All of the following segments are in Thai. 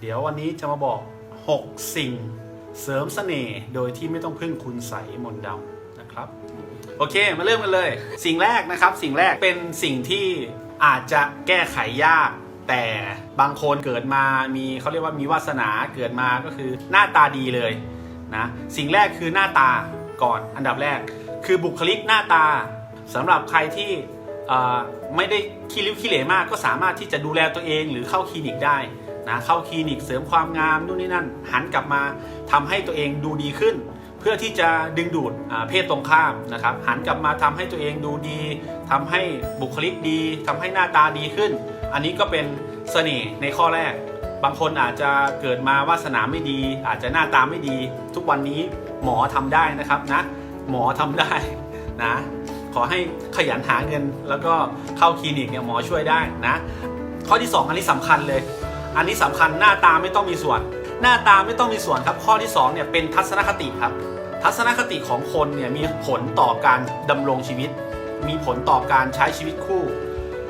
เดี๋ยววันนี้จะมาบอก 6 สิ่งเสริมเสน่ห์โดยที่ไม่ต้องพึ่งคุณใสมนดำนะครับ โอเคมาเริ่มกันเลย สิ่งแรกนะครับ สิ่งแรกเป็นสิ่งที่อาจจะแก้ไขยาก แต่บางคนเกิดมามีเขาเรียกว่ามีวาสนาเกิดมาก็คือหน้าตาดีเลยนะสิ่งแรกคือหน้าตาก่อนอันดับแรก คือบุคลิกหน้าตาสำหรับใครที่ไม่ได้ขี้ริ้วขี้เหร่มากก็สามารถที่จะดูแลตัวเองหรือเข้าคลินิกได้ นะเข้าคลินิกเสริมความงามนู่นนี่นั่น หันกลับมาทำให้ตัวเองดูดีขึ้น เพื่อที่จะดึงดูดเพศตรงข้ามนะครับหันกลับมาทำให้ตัวเองดูดีทำให้บุคลิกดีทำให้หน้าตาดีขึ้น อันนี้ก็เป็นเสน่ห์ในข้อแรก บางคนอาจจะเกิดมาวาสนาไม่ดี อาจจะหน้าตาไม่ดี ทุกวันนี้หมอทำได้นะครับนะหมอทำได้นะขอให้ขยันหาเงินแล้วก็เข้าคลินิกเนี่ยหมอช่วยได้นะข้อที่ 2 อันนี้สำคัญเลย อันนี้สำคัญหน้าตาไม่ต้องมีส่วน หน้าตาไม่ต้องมีส่วนครับ ข้อที่2เนี่ยเป็นทัศนคติครับ ทัศนคติของคนเนี่ยมีผลต่อการดำรงชีวิต มีผลต่อการใช้ชีวิตคู่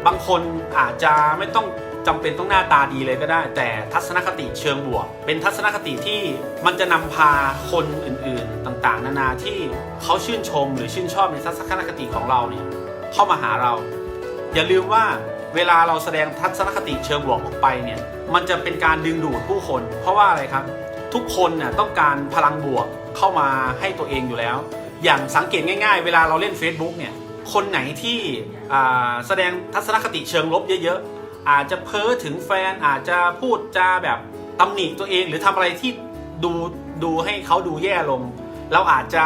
บางคนอาจจะไม่ต้องจำเป็นต้องหน้าตาดีเลยก็ได้ แต่ทัศนคติเชิงบวก เป็นทัศนคติที่มันจะนำพาคนอื่นๆ ต่างๆ นานาที่เขาชื่นชมหรือชื่นชอบในทัศนคติของเราเนี่ยเข้ามาหาเรา อย่าลืมว่า เวลาเราแสดงทัศนคติเชิงบวกออกไปเนี่ยมันจะเป็นการดึงดูดผู้คน เพราะว่าอะไรครับ ทุกคนน่ะต้องการพลังบวกเข้ามาให้ตัวเองอยู่แล้ว อย่างสังเกตง่าย ๆ เวลาเราเล่น Facebook เนี่ยคนไหนที่แสดงทัศนคติเชิงลบเยอะๆ อาจจะเพ้อถึงแฟนอาจจะพูดจาแบบตำหนิตัวเองหรือทำอะไรที่ดูดูให้เขาดูแย่ลง เราอาจจะ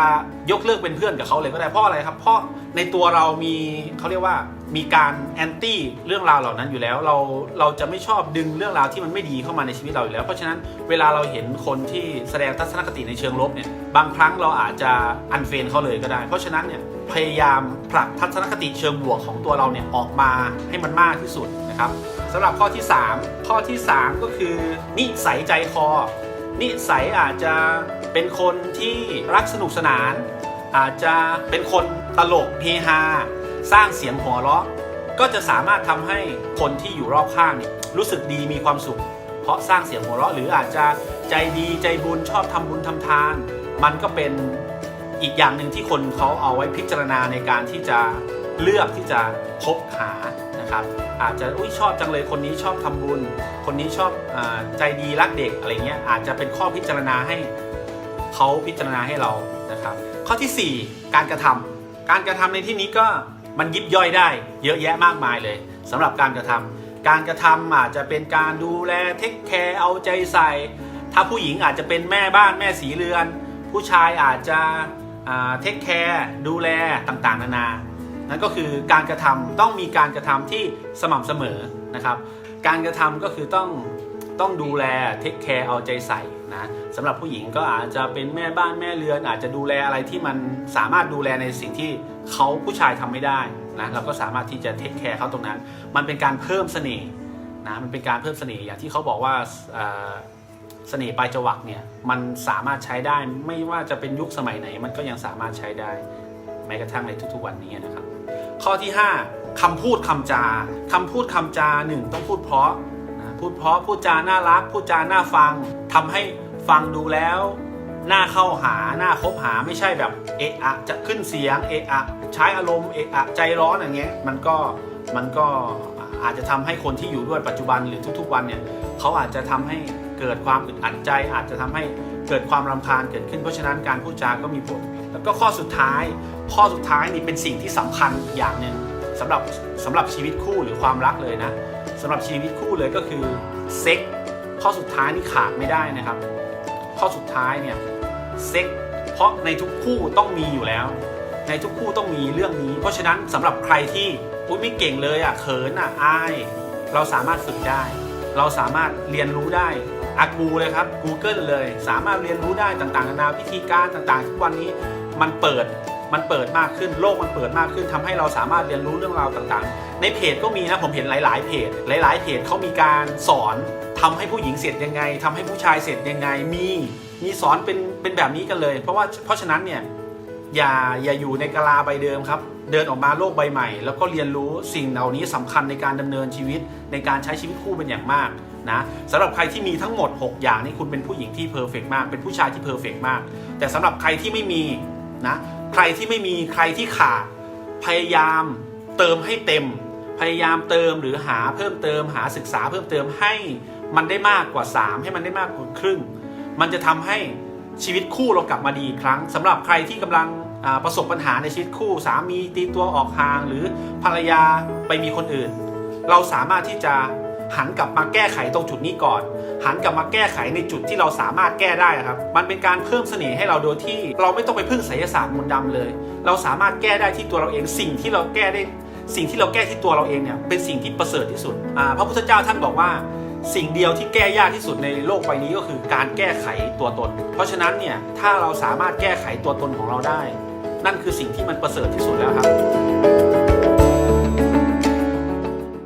ยกเลิกเป็นเพื่อนกับเขาเลยก็ได้เพราะอะไรครับ เพราะในตัวเรามีเขาเรียกว่ามีการแอนตี้เรื่องราวเหล่านั้นอยู่แล้ว เราเราจะไม่ชอบดึงเรื่องราวที่มันไม่ดีเข้ามาในชีวิตเราอยู่แล้ว เพราะฉะนั้นเวลาเราเห็นคนที่แสดงทัศนคติในเชิงลบเนี่ยบางครั้งเราอาจจะอันเฟนเขาเลยก็ได้ เพราะฉะนั้นเนี่ยพยายามผลักทัศนคติเชิงบวกของตัวเราเนี่ยออกมาให้มันมากที่สุดนะครับสำหรับข้อที่ 3 ข้อที่ 3 ก็คือนิสัยใจคอ นิสัยอาจจะเป็นคนที่รักสนุกสนาน อาจจะเป็นคนตลกเฮฮาสร้างเสียงหัวเราะ ก็จะสามารถทำให้คนที่อยู่รอบข้างเนี่ยรู้สึกดีมีความสุข เพราะสร้างเสียงหัวเราะหรืออาจจะใจดีใจบุญชอบทำบุญทำทาน มันก็เป็นอีกอย่างหนึ่งที่คนเขาเอาไว้พิจารณาในการที่จะเลือกที่จะคบหา นะครับอาจจะอุ้ยชอบจังเลยคนนี้ชอบทำบุญ คนนี้ชอบอใจดีรักเด็กอะไรเงี้ยอาจจะเป็นข้อพิจารณาให้เขาพิจารณาให้เรานะครับ ข้อทีสี่4 การกระทำการกระทำในที่นี้ก็มันยิบย่อยได้ เยอะแยะมากมายเลยสำหรับการกระทำการกระทำอาจจะเป็นการดูแลเทคแคร์เอาใจใส่ ถ้าผู้หญิงอาจจะเป็นแม่บ้านแม่สีเรือน ผู้ชายอาจจะเทคแคร์ดูแลต่างๆ นานา นั่นก็คือการกระทำต้องมีการกระทำที่สม่ำเสมอนะครับ การกระทำก็คือต้องต้องดูแลเทคแคร์เอาใจใส่นะสำหรับผู้หญิงก็อาจจะเป็นแม่บ้านแม่เรือน อาจจะดูแลอะไรที่มันสามารถดูแลในสิ่งที่เขาผู้ชายทำไม่ได้นะเราก็สามารถที่จะเทคแคร์เขาตรงนั้น มันเป็นการเพิ่มเสน่ห์นะมันเป็นการเพิ่มเสน่ห์อย่างที่เขาบอกว่าเอ่อเสน่ห์ปลายจวักเนี่ยมันสามารถใช้ได้ไม่ว่าจะเป็นยุคสมัยไหน มันก็ยังสามารถใช้ได้แม้กระทั่งในทุกๆวันนี้นะครับ ข้อที่ 5คำพูดคำจาคำพูดคำจาหนึ่งต้องพูดเพราะนะพูดเพราะพูดจาน่ารัก พูดจาน่าฟังทำให้ฟังดูแล้วน่าเข้าหาน่าคบหาไม่ใช่แบบเอะอะจะขึ้นเสียงเอะอะใช้อารมณ์เอะอะใจร้อนอย่างเงี้ยมันก็มันก็อาจจะทำให้คนที่อยู่ด้วยปัจจุบันหรือทุกๆ วันเนี่ยเขาอาจจะทำให้เกิดความอึดอัดใจ อาจจะทำให้เกิดความรำคาญเกิดขึ้นเพราะฉะนั้นการพูดจาก็มีผล แล้วก็ข้อสุดท้าย ข้อสุดท้ายนี่เป็นสิ่งที่สำคัญอีกอย่างหนึ่งสำหรับสำหรับชีวิตคู่หรือความรักเลยนะสำหรับชีวิตคู่เลยก็คือเซ็กข้อสุดท้ายนี่ขาดไม่ได้นะครับ ข้อสุดท้ายเนี่ยเซ็กเพราะในทุกคู่ต้องมีอยู่แล้ว ในทุกคู่ต้องมีเรื่องนี้ เพราะฉะนั้นสำหรับใครที่อุ๊ยไม่เก่งเลยอะเขินอะอาย เราสามารถฝึกได้ เราสามารถเรียนรู้ได้อากูเลยครับ Google เลย สามารถเรียนรู้ได้ต่างๆนานาวิธีการต่างๆ ทุกวันนี้ มันเปิดมันเปิดมากขึ้นโลกมันเปิดมากขึ้นทำให้เราสามารถเรียนรู้เรื่องราวต่างๆ ในเพจก็มีนะผมเห็นหลาย ๆ เพจ หลาย ๆ เพจเขามีการสอนทำให้ผู้หญิงเสร็จยังไงทำให้ผู้ชายเสร็จยังไงมีมีสอนเป็นเป็นแบบนี้กันเลย เพราะว่าเพราะฉะนั้นเนี่ยอย่าอย่าอยู่ในกะลาใบเดิมครับ เดินออกมาโลกใบใหม่ แล้วก็เรียนรู้สิ่งเหล่านี้สำคัญในการดำเนินชีวิตในการใช้ชีวิตคู่เป็นอย่างมากนะสำหรับใครที่มีทั้งหมด 6 อย่างนี่คุณเป็นผู้หญิงที่เพอร์เฟกมาก เป็นผู้ชายที่เพอร์เฟกมาก แต่สำหรับใครที่ไม่มี นะใครที่ไม่มีใครที่ขาดพยายามเติมให้เต็ม พยายามเติมหรือหาเพิ่มเติมหาศึกษาเพิ่มเติมให้มันได้มากกว่า 3 ให้มันได้มากกว่าครึ่ง มันจะทำให้ชีวิตคู่เรากลับมาดีอีกครั้งสำหรับใครที่กำลังประสบปัญหาในชีวิตคู่สามีตีตัวออกห่างหรือภรรยาไปมีคนอื่น เราสามารถที่จะหันกลับมาแก้ไขตรงจุดนี้ก่อน หันกลับมาแก้ไขในจุดที่เราสามารถแก้ได้ครับ มันเป็นการเพิ่มเสน่ห์ให้เราโดยที่เราไม่ต้องไปพึ่งไสยศาสตร์มนต์ดำเลย เราสามารถแก้ได้ที่ตัวเราเองสิ่งที่เราแก้ได้ สิ่งที่เราแก้ที่ตัวเราเองเนี่ยเป็นสิ่งที่ประเสริฐที่สุดอ่าพระพุทธเจ้าท่านบอกว่าสิ่งเดียวที่แก้ยากที่สุดในโลกใบนี้ก็คือการแก้ไขตัวตน เพราะฉะนั้นเนี่ยถ้าเราสามารถแก้ไขตัวตนของเราได้ นั่นคือสิ่งที่มันประเสริฐที่สุดแล้วครับ